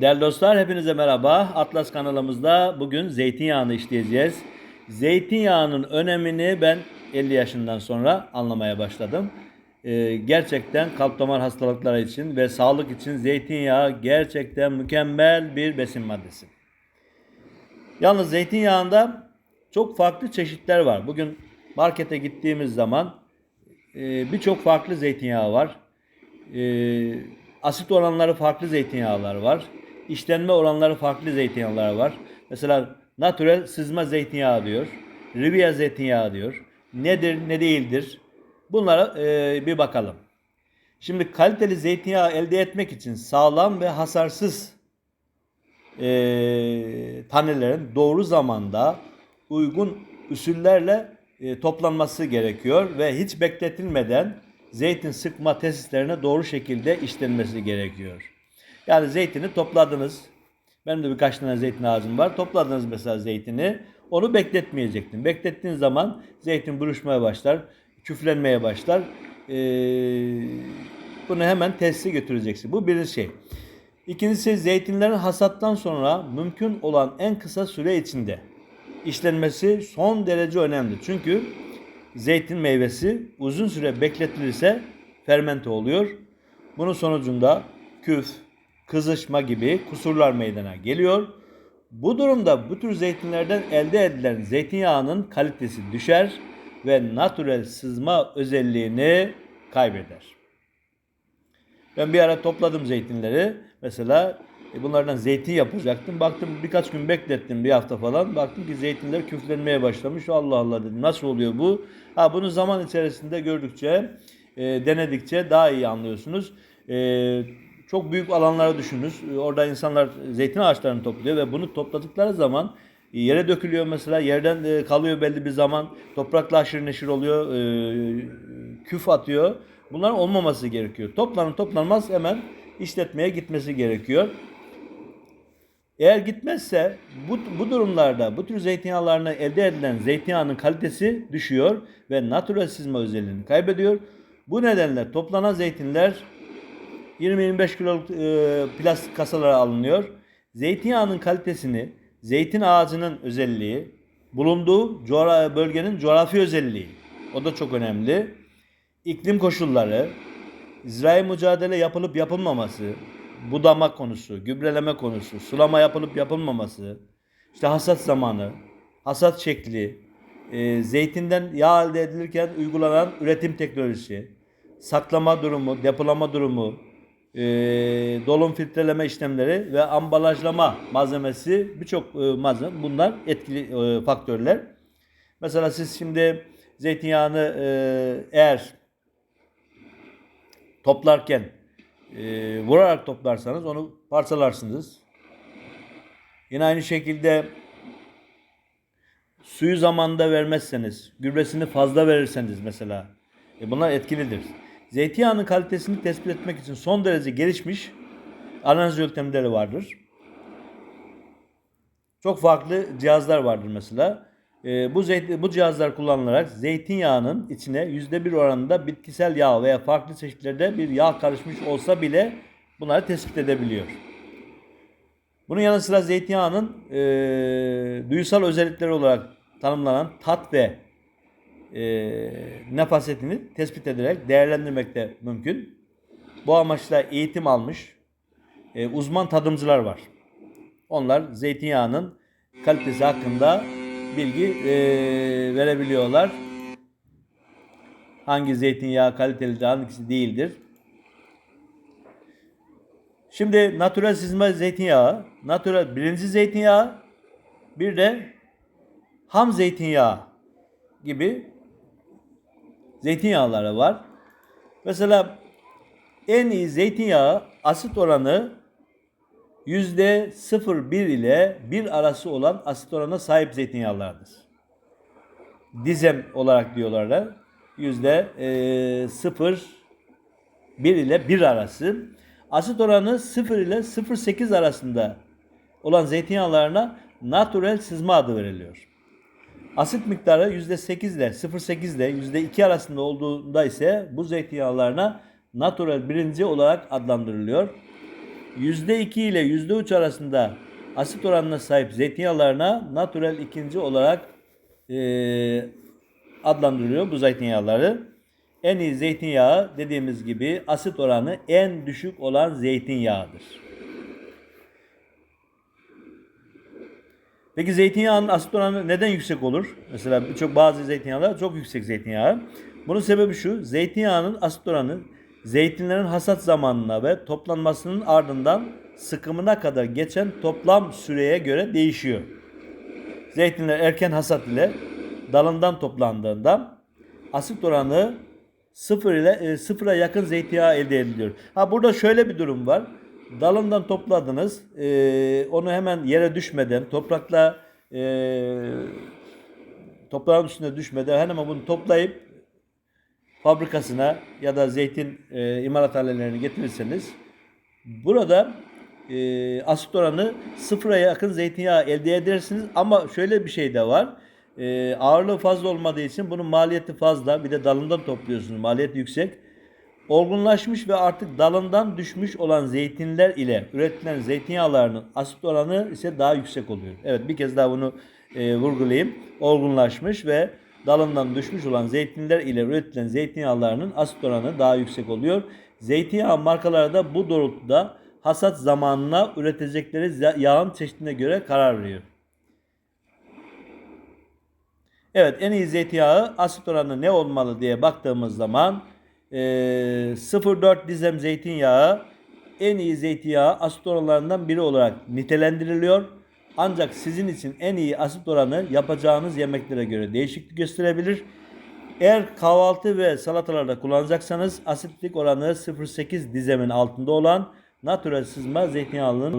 Değerli dostlar hepinize merhaba. Atlas kanalımızda bugün zeytinyağını işleyeceğiz. Zeytinyağının önemini ben 50 yaşından sonra anlamaya başladım. Ee, gerçekten kalp damar hastalıkları için ve sağlık için zeytinyağı gerçekten mükemmel bir besin maddesi. Yalnız zeytinyağında çok farklı çeşitler var. Bugün markete gittiğimiz zaman e, birçok farklı zeytinyağı var. E, asit oranları farklı zeytinyağlar var. İşlenme oranları farklı zeytinyağlar var. Mesela natürel sızma zeytinyağı diyor. Riviera zeytinyağı diyor. Nedir ne değildir? Bunlara e, bir bakalım. Şimdi kaliteli zeytinyağı elde etmek için sağlam ve hasarsız e, tanelerin doğru zamanda uygun usullerle e, toplanması gerekiyor ve hiç bekletilmeden zeytin sıkma tesislerine doğru şekilde işlenmesi gerekiyor. Yani zeytini topladınız. Benim de birkaç tane zeytin ağacım var. Topladınız mesela zeytini. Onu bekletmeyecektin. Beklettiğin zaman zeytin buruşmaya başlar, küflenmeye başlar. Ee, bunu hemen tesise götüreceksin. Bu birinci şey. İkincisi zeytinlerin hasattan sonra mümkün olan en kısa süre içinde işlenmesi son derece önemli. Çünkü zeytin meyvesi uzun süre bekletilirse fermente oluyor. Bunun sonucunda küf, kızışma gibi kusurlar meydana geliyor. Bu durumda bu tür zeytinlerden elde edilen zeytinyağının kalitesi düşer ve natürel sızma özelliğini kaybeder. Ben bir ara topladım zeytinleri. Mesela e, bunlardan zeytin yapacaktım. Baktım birkaç gün beklettim bir hafta falan. Baktım ki zeytinler küflenmeye başlamış. Allah Allah dedim nasıl oluyor bu? Ha bunu zaman içerisinde gördükçe, e, denedikçe daha iyi anlıyorsunuz. E, çok büyük alanlara düşününüz. E, Orada insanlar zeytin ağaçlarını topluyor ve bunu topladıkları zaman e, yere dökülüyor mesela. Yerden e, kalıyor belli bir zaman. Toprakla aşırı neşir oluyor. E, küf atıyor. Bunların olmaması gerekiyor. Toplanır toplanmaz hemen işletmeye gitmesi gerekiyor. Eğer gitmezse bu, bu durumlarda bu tür zeytinyağlarına elde edilen zeytinyağının kalitesi düşüyor ve natürel sızma özelliğini kaybediyor. Bu nedenle toplanan zeytinler 20-25 kiloluk e, plastik kasalara alınıyor. Zeytinyağının kalitesini zeytin ağacının özelliği, bulunduğu coğra- bölgenin coğrafi özelliği, o da çok önemli. İklim koşulları, zirai mücadele yapılıp yapılmaması, budama konusu, gübreleme konusu, sulama yapılıp yapılmaması, işte hasat zamanı, hasat şekli, e, zeytinden yağ elde edilirken uygulanan üretim teknolojisi, saklama durumu, depolama durumu, e, dolum filtreleme işlemleri ve ambalajlama malzemesi birçok e, malzeme bunlar etkili e, faktörler. Mesela siz şimdi zeytinyağını e, eğer toplarken e, vurarak toplarsanız onu parçalarsınız. Yine aynı şekilde suyu zamanında vermezseniz, gübresini fazla verirseniz mesela e, bunlar etkilidir. Zeytinyağının kalitesini tespit etmek için son derece gelişmiş analiz yöntemleri vardır. Çok farklı cihazlar vardır mesela. E, bu zeyt, bu cihazlar kullanılarak zeytinyağının içine yüzde bir oranında bitkisel yağ veya farklı çeşitlerde bir yağ karışmış olsa bile bunları tespit edebiliyor. Bunun yanı sıra zeytinyağının e, duysal özellikleri olarak tanımlanan tat ve nefasetini tespit ederek değerlendirmek de mümkün. Bu amaçla eğitim almış e, uzman tadımcılar var. Onlar zeytinyağının kalitesi hakkında bilgi e, verebiliyorlar. Hangi zeytinyağı kalitelidir, hangisi değildir. Şimdi natürel sızma zeytinyağı, natürel birinci zeytinyağı, bir de ham zeytinyağı gibi zeytinyağları var. Mesela en iyi zeytinyağı asit oranı yüzde 0,1 ile 1 arası olan asit oranına sahip zeytinyağlardır. Dizem olarak diyorlar yüzde 0,1 ile 1 arası. Asit oranı 0 ile 0,8 arasında olan zeytinyağlarına natürel sızma adı veriliyor. Asit miktarı %8 ile 0,8 ile %2 arasında olduğunda ise bu zeytinyağlarına natürel birinci olarak adlandırılıyor. %2 ile %3 arasında asit oranına sahip zeytinyağlarına natural ikinci olarak eee, adlandırılıyor bu zeytinyağları. En iyi zeytinyağı dediğimiz gibi asit oranı en düşük olan zeytinyağıdır. Peki zeytinyağının asit oranı neden yüksek olur? Mesela birçok bazı zeytinyağlar çok yüksek zeytinyağı. Bunun sebebi şu. Zeytinyağının asit oranı zeytinlerin hasat zamanına ve toplanmasının ardından sıkımına kadar geçen toplam süreye göre değişiyor. Zeytinler erken hasat ile dalından toplandığında asit oranı sıfır ile e, sıfıra yakın zeytinyağı elde ediliyor. Ha burada şöyle bir durum var. Dalından topladınız. e, onu hemen yere düşmeden toprakla e, toprağın üstüne düşmeden hemen bunu toplayıp fabrikasına ya da zeytin e, imalathanelerine getirirseniz burada e, asit oranı sıfıra yakın zeytinyağı elde edersiniz ama şöyle bir şey de var. E, ağırlığı fazla olmadığı için bunun maliyeti fazla. Bir de dalından topluyorsunuz. Maliyeti yüksek. Olgunlaşmış ve artık dalından düşmüş olan zeytinler ile üretilen zeytinyağlarının asit oranı ise daha yüksek oluyor. Evet bir kez daha bunu e, vurgulayayım. Olgunlaşmış ve dalından düşmüş olan zeytinler ile üretilen zeytinyağlarının asit oranı daha yüksek oluyor. Zeytinyağı markaları da bu doğrultuda hasat zamanına üretecekleri yağın çeşidine göre karar veriyor. Evet en iyi zeytinyağı asit oranı ne olmalı diye baktığımız zaman eee 0.4 dizem zeytinyağı en iyi zeytinyağı asit oranlarından biri olarak nitelendiriliyor. Ancak sizin için en iyi asit oranı yapacağınız yemeklere göre değişiklik gösterebilir. Eğer kahvaltı ve salatalarda kullanacaksanız asitlik oranı 0.8 dizemin altında olan natural sızma zeytinyağının